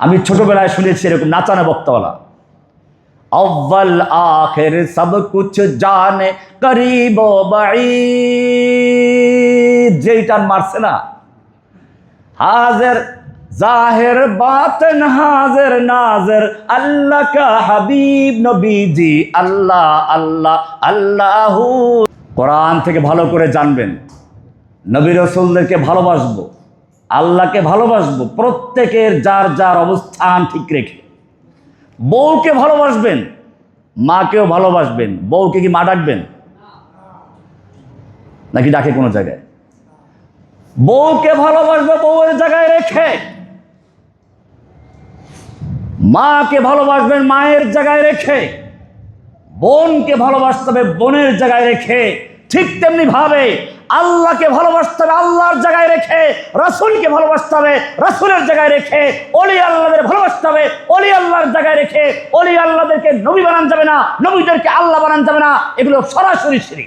আমি ছোটবেলায় শুনেছি এরকম নাচানা বক্তাওয়ালা। অব্বল আখের সব কিছু জানে করিব যেই টান মারছে না। হাজের জাহের বাতন, হাজের নাজের, আল্লাহ কা হাবিব নবীজি, আল্লাহ আল্লাহ, আল্লাহু। কোরআন থেকে ভালো করে জানবেন। নবী রসুলদেরকে ভালোবাসবো। আল্লাহকে ভালোবাসবো, প্রত্যেকের যার যার অবস্থান ঠিক রেখে। বউকে ভালোবাসবেন, মাকেও ভালোবাসবেন, বউকে কি মা ডাকবেন? নাকি ডাকে কোনো জায়গায়? বউকে ভালোবাসবে বউয়ের জায়গায় রেখে। মাকে ভালোবাসবেন মায়ের জায়গায় রেখে। বোনকে ভালোবাসতে হবে বোনের জায়গায় রেখে। ঠিক তেমনি ভাবে আল্লাহকে ভালোবাসতে হবে, আল্লাহর জায়গায় রেখে, রসুলকে ভালোবাসতে হবে, রসুলের জায়গায় রেখে অলি আল্লাহদের ভালোবাসতে হবে অলি আল্লাহর জায়গায় রেখে অলি আল্লাহদেরকে নবী বানান যাবে না, নবীদেরকে আল্লাহ বানান যাবে না, এগুলো সরাসরি সিঁড়ি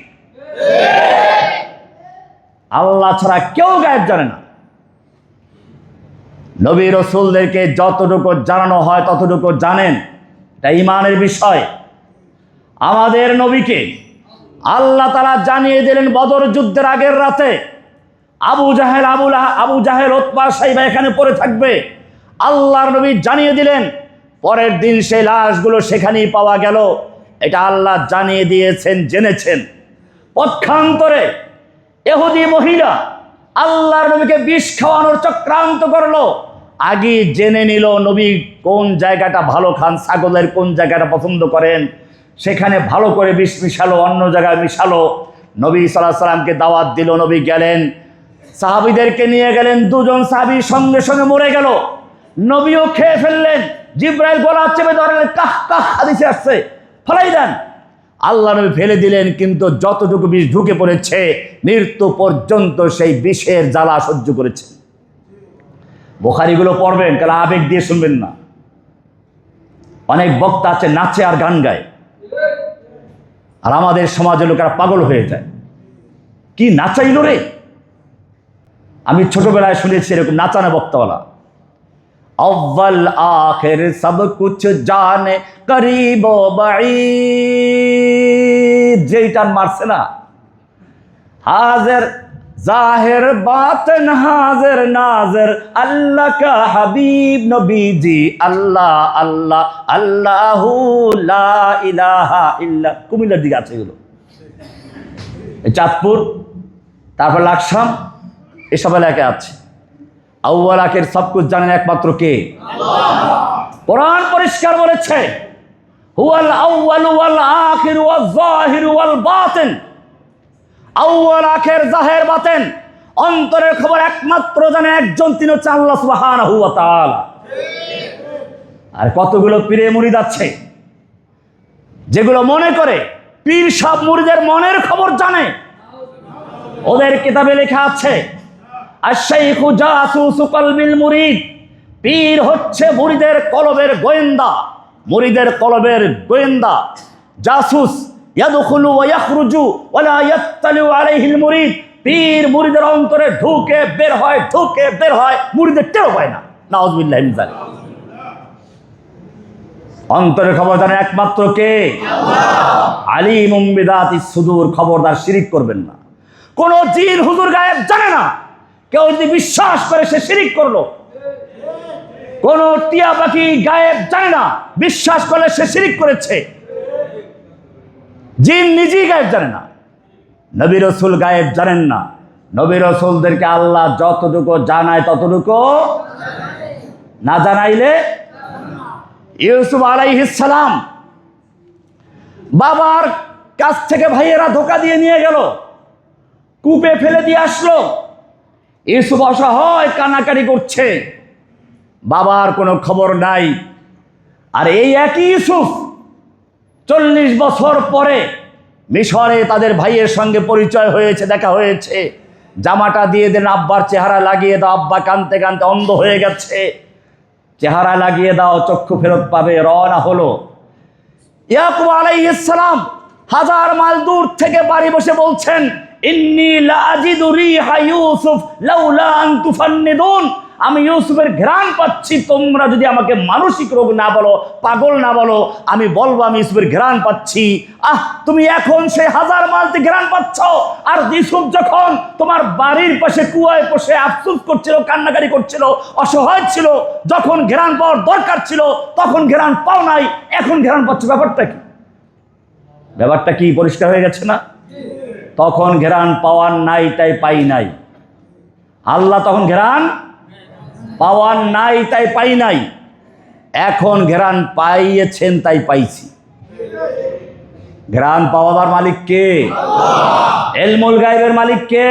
আল্লাহ ছাড়া কেউ গায়েব জানে না। নবী রসুলদেরকে যতটুকু জানানো হয় ততটুকু জানেন। এটা ইমানের বিষয়। আমাদের নবীকে আল্লাহ তারা জানিয়ে দিলেন বদর যুদ্ধের আগের রাতে আবু জাহেল আবুল আবু জাহেল, ওতবা সাইবা এখানে পড়ে থাকবে। আল্লাহর নবী জানিয়ে দিলেন, পরের দিন সেই লাশগুলো সেখানেই পাওয়া গেল। এটা আল্লাহ জানিয়ে দিয়েছেন, জেনেছেন। পক্ষান্তরে এহুদি মহিলা আল্লাহর নবীকে বিষ খাওয়ানোর চক্রান্ত করল। আগে জেনে নিল নবী কোন জায়গাটা ভালো খান, ছাগলের কোন জায়গাটা পছন্দ করেন। সেখানে ভালো করে বিষ মিশালো, অন্য জায়গায় মিশালো। নবী সাল্লাহ সাল্লামকে দাওয়াত দিল, নবী গেলেন। সাহাবিদেরকে নিয়ে গেলেন, দুজন সাহাবি সঙ্গে সঙ্গে মরে গেল। নবীও খেয়ে ফেললেন। জিব্রাইল গলা চেপে ধরলেন, কাহ কাহ, হাদিসে আসছে। ফলাই দেন। আল্লাহ নবী ফেলে দিলেন, কিন্তু যতটুকু বিষ ঢুকে পড়েছে, মৃত্যু পর্যন্ত সেই বিষের জ্বালা সহ্য করেছে। বোখারিগুলো পড়বেন কারণ আবেগ দিয়ে শুনবেন না। অনেক বক্তা আছে নাচে আর গান গায়। আর আমাদের সমাজের লোকেরা পাগল হয়ে যায়। কি নাচাইল রে? আমি ছোটবেলায় শুনেছি এরকম নাচানো বক্তাওয়ালা। অব্বল আখের সব কিছু জানে, করিব বাড়ি মারছে না। হাজের জাহের বাতেন হাজের নাজের আল্লাহ কা হাবিব নবীজি, আল্লাহ আল্লাহ, আল্লাহু লা ইলাহা ইল্লা, কুমিল্লার দিকে আছে এগুলো। চাঁদপুর, তারপর লাকসাম এসব এলাকায় আছে। আউ্বাল আখের কুছ জানেন একমাত্র কে? কোরআন পরিষ্কার বলেছে, হুয়াল আউ্বাল ওয়াল আখির ওয়াল জাহির ওয়াল বাতিন। আউ্বাল আখের জাহের বাতেন। অন্তরের খবর একমাত্র জানে একজন, তিনি হচ্ছে আল্লাহ সুবহানাহু আর কতগুলো পীরে মুরিদ আছে? যেগুলো মনে করে, পীর সব মুরিদের মনের খবর জানে। ওদের কিতাবে লেখা আছে মুরিদ। পীর হচ্ছে মুরিদের কলবের গোয়েন্দা, মুরিদের কলবের গোয়েন্দা। জাসুস ইয়াদখুলু ওয়া ইয়াখরুজু ওয়ালা ইয়াত্তালিউ আলাইহিল মুরিদ। পীর মুরিদের অন্তরে ঢুকে বের হয়, ঢুকে বের হয়, মুরিদের টের হয় না। নাউজুবিল্লাহ মিন যালিক। অন্তরের খবর জানে একমাত্র কে? আলিমুম বিদাতি সুদূর, খবরদার শিরিক করবেন না। কোন জিন হুজুর গায়েব জানে না। কেউ যদি বিশ্বাস করে সে শিরিক করল। কোন টিয়া পাখি গায়েব জানে না। বিশ্বাস করলে সে শিরিক করেছে। জিন নিজেই গায়েব জানে না। নবী রসুল গায়েব জানেন না। নবী রসুলদেরকে আল্লাহ যতটুকু জানায় ততটুকু না জানাইলে ইউসুফ আলাইহিসালাম বাবার কাছ থেকে ভাইয়েরা ধোকা দিয়ে নিয়ে গেল। কূপে ফেলে দিয়ে আসলো। ইউসুফ অসহায় কানাকানি করছে। বাবার কোনো খবর নাই। আর এই একই ইউসুফ চল্লিশ বছর পরে মিশরে তাদের ভাইয়ের সঙ্গে পরিচয় হয়েছে, দেখা হয়েছে। জামাটা দিয়ে দেন, আব্বার চেহারা লাগিয়ে দাও, আব্বা কানতে কানতে অন্ধ হয়ে গেছে। চেহারা লাগিয়ে দাও, চক্ষু ফেরত পাবে, রওনা হলো। ইয়াকুব আলাইহিসসালাম হাজার মাইল দূর থেকে বাড়ি বসে বলছেন, ইন্নি লাজিদু রিহা ইউসুফ, লাউলা আন তুফান্নিদুন। আমি ইউসুফের ঘ্রাণ পাচ্ছি, তোমরা যদি আমাকে মানসিক রোগ না বলো, পাগল না বলো, আমি বলব আমি ইউসুফের ঘ্রাণ পাচ্ছি। আহ, তুমি এখন সেই হাজার মালতে ঘ্রাণ পাচ্ছ। আর ইউসুফ যখন তোমার বাড়ির পাশে, কুয়ায় বসে আফসুস করছিল কান্নাকারি করছিল, অসহায় ছিল, যখন ঘেরান পাওয়ার দরকার ছিল, তখন ঘেরান পাও নাই, এখন ঘেরান পাচ্ছ, ব্যাপারটা কি? ব্যাপারটা কি পরিষ্কার হয়ে গেছে না? তখন ঘেরান পাওয়ার নাই, তাই পাই নাই। আল্লাহ তখন ঘেরান পাওয়ার নাই তাই পাই নাই। এখন ঘেরান পাইয়েছেন তাই পাইছি। ঘেরান পাওয়াবার মালিক কে? এলমুল গাইবের মালিক কে?